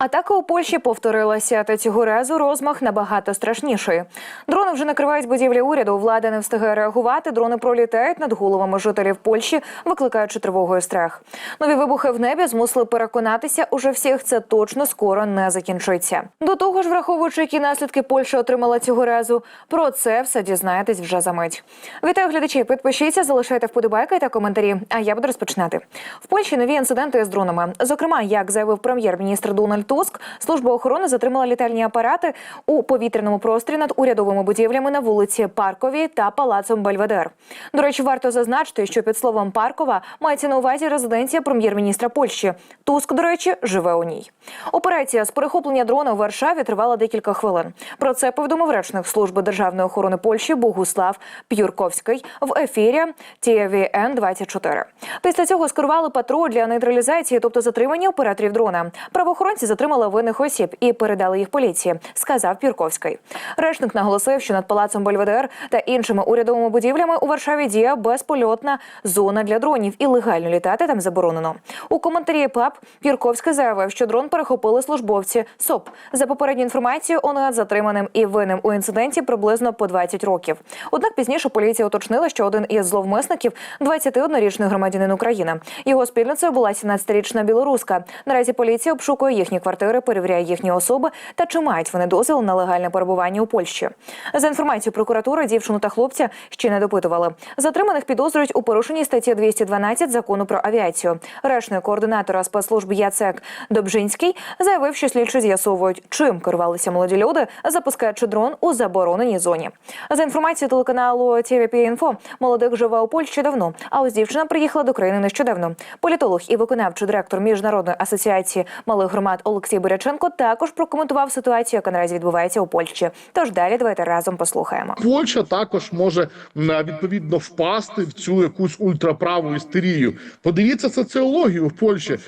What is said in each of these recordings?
Атака у Польщі повторилася, та цього разу розмах набагато страшніший. Дрони вже накривають будівлі уряду. Влада не встигає реагувати. Дрони пролітають над головами жителів Польщі, викликаючи тривогу і страх. Нові вибухи в небі змусили переконатися, уже всіх це точно скоро не закінчиться. До того ж, враховуючи, які наслідки Польща отримала цього разу, про це все дізнаєтесь вже за мить. Вітаю глядачі. Підпишіться, залишайте вподобайки та коментарі. А я буду розпочинати. В Польщі нові інциденти з дронами. Зокрема, як заявив прем'єр-міністр Дональд Туск, служба охорони затримала літальні апарати у повітряному просторі над урядовими будівлями на вулиці Парковій та палацом Бельведер. До речі, варто зазначити, що під словом Паркова мається на увазі резиденція прем'єр-міністра Польщі. Туск, до речі, живе у ній. Операція з перехоплення дрона у Варшаві тривала декілька хвилин. Про це повідомив речник служби державної охорони Польщі Богуслав П'юрковський в ефірі TVN 24 Після цього скерували патруль для нейтралізації, тобто затримання операторів дрона. Правоохоронці затримали винних осіб і передали їх поліції, сказав Пірковський. Речник наголосив, що над палацом Бельведер та іншими урядовими будівлями у Варшаві діє безпольотна зона для дронів, і легально літати там заборонено. У коментарі ПАП Пірковський заявив, що дрон перехопили службовці СОП. За попередню інформацію, ОНА затриманим і винним у інциденті приблизно по 20 років. Однак пізніше поліція уточнила, що один із зловмисників 21-річний громадянин України. Його спільницею була 17-річна білоруска. Наразі поліція обшукує їхні квартири, перевіряє їхні особи та чи мають вони дозвіл на легальне перебування у Польщі. За інформацією прокуратури, дівчину та хлопця ще не допитували. Затриманих підозрюють у порушенні статті 212 закону про авіацію. Речник координатора спецслужб Яцек Добжинський заявив, що слідчі з'ясовують, чим керувалися молоді люди, запускаючи дрон у забороненій зоні. За інформацією телеканалу TVP-Info, молодик живе у Польщі давно, а ось дівчина приїхала до країни нещодавно. Політолог і виконавчий директор міжнародної асоціації малих громад Олексій Боряченко також прокоментував ситуацію, яка наразі відбувається у Польщі. Тож далі давайте разом послухаємо. Польща також може відповідно впасти в цю якусь ультраправу істерію. Подивіться соціологію в Польщі,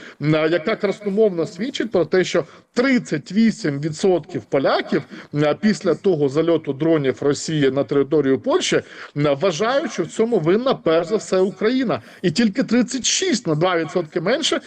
яка красномовно свідчить про те, що 38% поляків після того зальоту дронів Росії на територію Польщі вважають, що в цьому винна перш за все Україна, і тільки 36 на 2% менше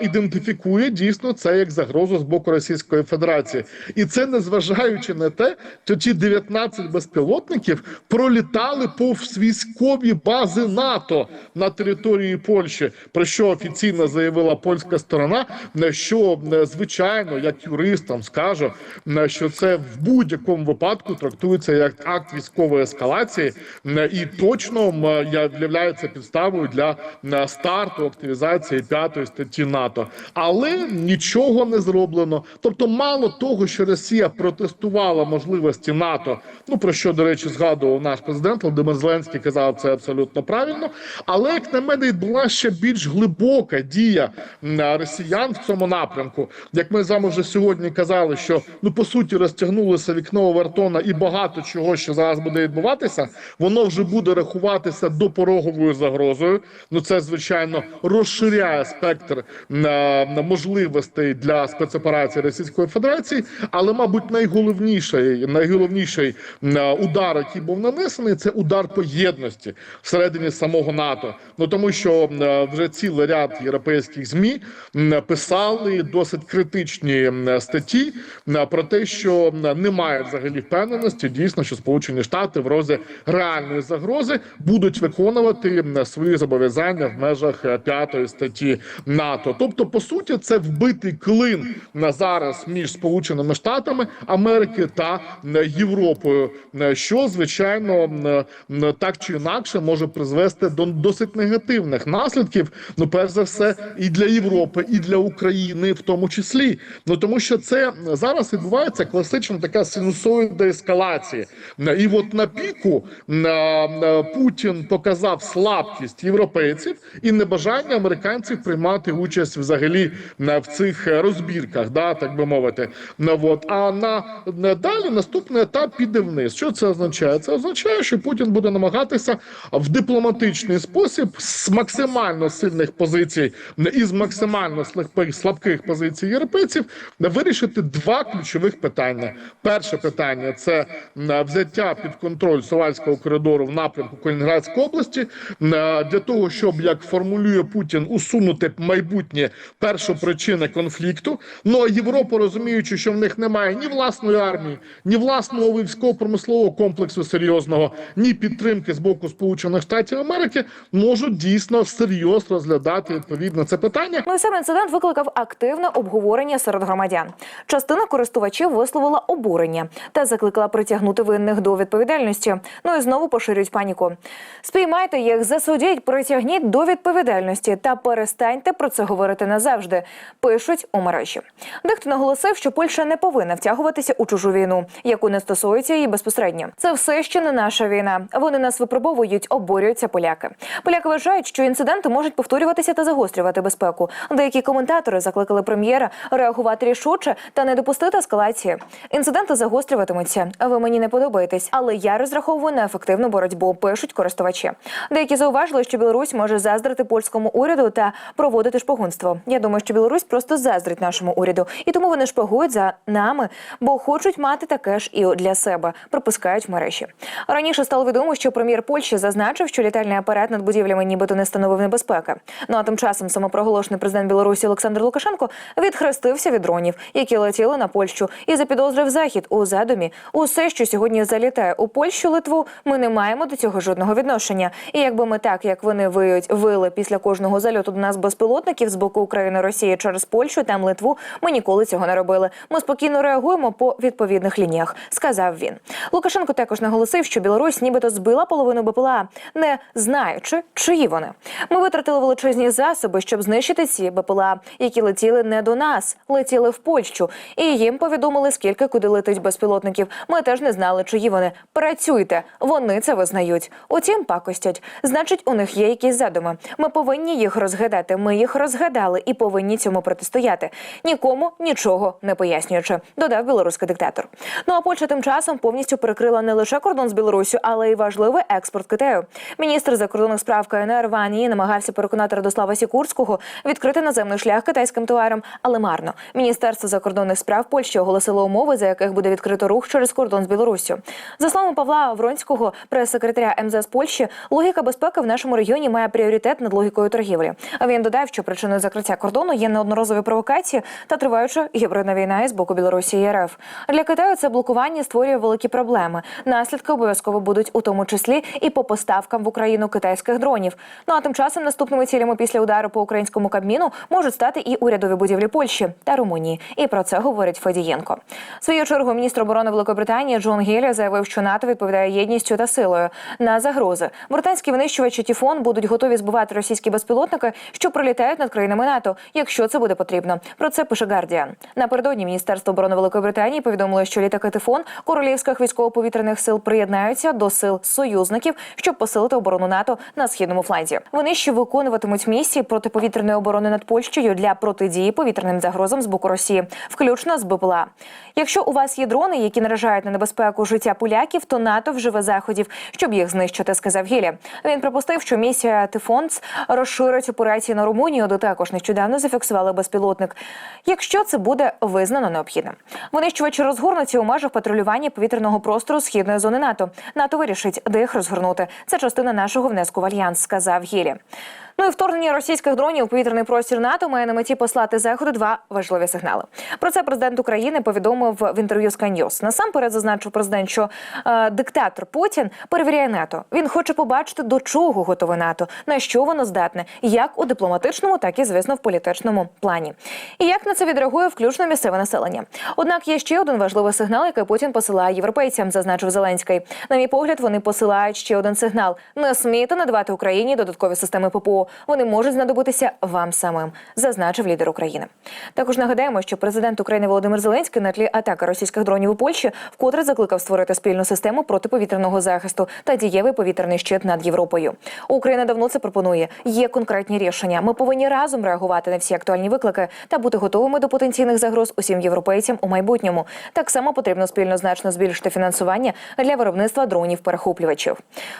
ідентифікує дійсно це як загрозу з боку Російської Федерації, і це незважаючи на те, що ті 19 безпілотників пролітали повз військові бази НАТО на території Польщі. Про що офіційно заявила польська сторона, е, що е, звичайно, як юристам скажу, е, що це в будь-якому випадку трактується як акт військової ескалації, е, і точно я- являється підставою для е, старту активізації п'ятої статті НАТО. Але нічого не зроблено. Тобто, мало того, що Росія протестувала можливості НАТО, ну про що до речі згадував наш президент Володимир Зеленський, казав це абсолютно правильно. Але як на мене, відбулася ще більш глибока дія росіян в цьому напрямку. Як ми з вами вже сьогодні казали, що ну по суті розтягнулося вікно Овертона і багато чого, що зараз буде відбуватися, воно вже буде рахуватися допороговою загрозою. Ну це звичайно розширяє спектр на можливостей для спецоперації Російської Федерації. Але, мабуть, найголовніший, найголовніший е, удар, який був нанесений, це удар по єдності всередині самого НАТО. Ну тому що е, вже цілий ряд європейських змі писали досить критичні статті м, про те, що немає взагалі впевненості дійсно, що Сполучені Штати в розі реальної загрози будуть виконувати свої зобов'язання в межах е, п'ятої статті НАТО. Тобто, по суті, це вбитий клин на зараз між Сполученими Штатами Америки та Європою, м, що звичайно м, так чи інакше може призвести до досить негативних наслідків. Ну, перш за все, і для Європи, і для України, в тому числі. Ну тому що це зараз відбувається класична така синусоїда ескалації. І от на піку Путін показав слабкість європейців і небажання американців приймати участь взагалі в цих розбірках, да так би мовити. Ну, от. А на, далі наступний етап піде вниз. Що це означає? Це означає, що Путін буде намагатися в дипломатичний спосіб з максимально сильних позицій і з максимально слабких, позицій європейців вирішити два ключових питання. Перше питання це взяття під контроль Сувальського коридору в напрямку Калінінградської області для того, щоб як формулює Путін усунути майбутнє першопричини конфлікту, агресор. Ну а Європа, розуміючи, що в них немає ні власної армії, ні власного військово-промислового комплексу серйозного, ні підтримки з боку Сполучених Штатів Америки, можуть дійсно всерйоз розглядати відповідно це питання. Ну і сам інцидент викликав активне обговорення серед громадян. Частина користувачів висловила обурення та закликала притягнути винних до відповідальності. Ну і знову поширюють паніку. Спіймайте їх, засудіть, притягніть до відповідальності та перестаньте про це говорити назавжди. Пишуть у мережі. Дехто наголосив, що Польща не повинна втягуватися у чужу війну, яку не стосується її безпосередньо. Це все ще не наша війна. Вони нас випробовують, обурюються поляки. Поляки вважають, що інциденти можуть повторюватися та загострювати безпеку. Деякі коментатори закликали прем'єра реагувати рішуче та не допустити ескалації. Інциденти загострюватимуться. Ви мені не подобаєтесь, але я розраховую на ефективну боротьбу. Пишуть користувачі. Деякі зауважили, що Білорусь може заздрити польському уряду та проводити шпигунство. Я думаю, що Білорусь просто заздрить нашому уряду, і тому вони шпигують за нами, бо хочуть мати таке ж і для себе. Припускають мережі. Раніше стало відомо, що прем'єр Польщі зазначив, що літальний апарат над будівлями нібито не становив небезпеки. Ну а тим часом самопроголошений президент Білорусі Олександр Лукашенко відхрестився від дронів, які летіли на Польщу, і запідозрив захід у задумі. Усе, що сьогодні залітає у Польщу, Литву, ми не маємо до цього жодного відношення. І якби ми так, як вони виють, вили після кожного зальоту до нас безпілотників з боку України, Росії через Польщу, там Литву, ми ніколи цього не робили. Ми спокійно реагуємо по відповідних лініях, сказав він. Лукашенко також наголосив, що Білорусь нібито збила половину БПЛА, не знаючи, чиї вони. Ми витратили величезні засоби, щоб знищити ці БПЛА, які летіли не до нас, летіли в Польщу. І їм повідомили, скільки куди летить безпілотників. Ми теж не знали, чиї вони. Працюйте, вони це визнають. Утім, пакостять. Значить, у них є якісь задуми. Ми повинні їх розгадати. Ми їх розгадали і повинні цьому протистояти. Нікому нічого не пояснюючи, додав білоруський диктатор. Ну а Польща тим часом повністю перекрила не лише кордон з Білоруссю, але й важливий експорт Китаю. Міністр закордонних справ КНР Ван Ї намагався переконати Радослава Сікурського відкрити наземний шлях китайським товарам, але марно. Міністерство закордонних справ Польщі оголосило умови, за яких буде відкрито рух через кордон з Білоруссю. За словами Павла Вронського, прес-секретаря МЗС Польщі, логіка безпеки в нашому регіоні має пріоритет над логікою торгівлі. А він додав, що причиною закриття кордону є неодноразові провокації та триваюча гібридна війна із боку Білорусі і РФ. Для Китаю це блокування створює великі проблеми. Наслідки обов'язково будуть у тому числі і по поставкам в Україну китайських дронів. Ну а тим часом наступними цілями після удару по українському кабміну можуть стати і урядові будівлі Польщі та Румунії. І про це говорить Федієнко. В Свою чергу міністр оборони Великобританії Джон Гілі заявив, що НАТО відповідає єдністю та силою на загрози. Британські винищувачі Тіфон будуть готові збивати російські безпілотники, що пролітають над країнами НАТО, якщо це буде потрібно. Про це пише Гардіан. Напередодні Міністерство оборони Великої Британії повідомило, що літаки Тифон королівських військово-повітряних сил приєднаються до сил союзників, щоб посилити оборону НАТО на східному фланзі. Вони ще виконуватимуть місії протиповітряної оборони над Польщею для протидії повітряним загрозам з боку Росії, включно з БПЛА. Якщо у вас є дрони, які наражають на небезпеку життя поляків, то НАТО вживе заходів, щоб їх знищити, сказав Гілі. Він припустив, що місія Тифонс розширить операції на Румунію, де також нещодавно зафіксували безпілотник. Якщо це буде визнано необхідним, винищувачі розгорнуться у межах патрулювання повітряного простору східної зони НАТО. НАТО вирішить, де їх розгорнути. Це частина нашого внеску в альянс, сказав Гілі. Ну і вторгнення російських дронів у повітряний простір НАТО має на меті послати заходу два важливі сигнали. Про це президент України повідомив в інтерв'ю з Каньос. Насамперед зазначив президент, що е, диктатор Путін перевіряє НАТО. Він хоче побачити, до чого готове НАТО, на що воно здатне, як у дипломатичному, так і звісно в політичному плані. І як на це відреагує включно місцеве населення. Однак є ще один важливий сигнал, який Путін посилає європейцям, зазначив Зеленський. На мій погляд, вони посилають ще один сигнал: не смійте надавати Україні додаткові системи ППО. Вони можуть знадобитися вам самим, зазначив лідер України. Також нагадаємо, що президент України Володимир Зеленський на тлі атаки російських дронів у Польщі вкотре закликав створити спільну систему протиповітряного захисту та дієвий повітряний щит над Європою. Україна давно це пропонує. Є конкретні рішення. Ми повинні разом реагувати на всі актуальні виклики та бути готовими до потенційних загроз усім європейцям у майбутньому. Так само потрібно спільно значно збільшити фінансування для виробництва дронів перехоплювачів.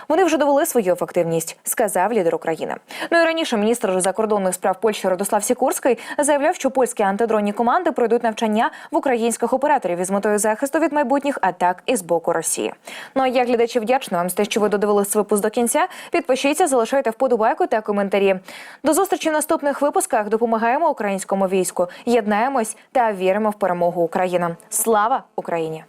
Вони вже довели свою ефективність, сказав лідер України. Ну і раніше міністр закордонних справ Польщі Радослав Сікорський заявляв, що польські антидронні команди пройдуть навчання в українських операторів із метою захисту від майбутніх атак із боку Росії. Ну а я глядачі вдячна вам за те, що ви додивились випуск до кінця. Підпишіться, залишайте вподобайку та коментарі. До зустрічі в наступних випусках. Допомагаємо українському війську, єднаємось та віримо в перемогу України. Слава Україні!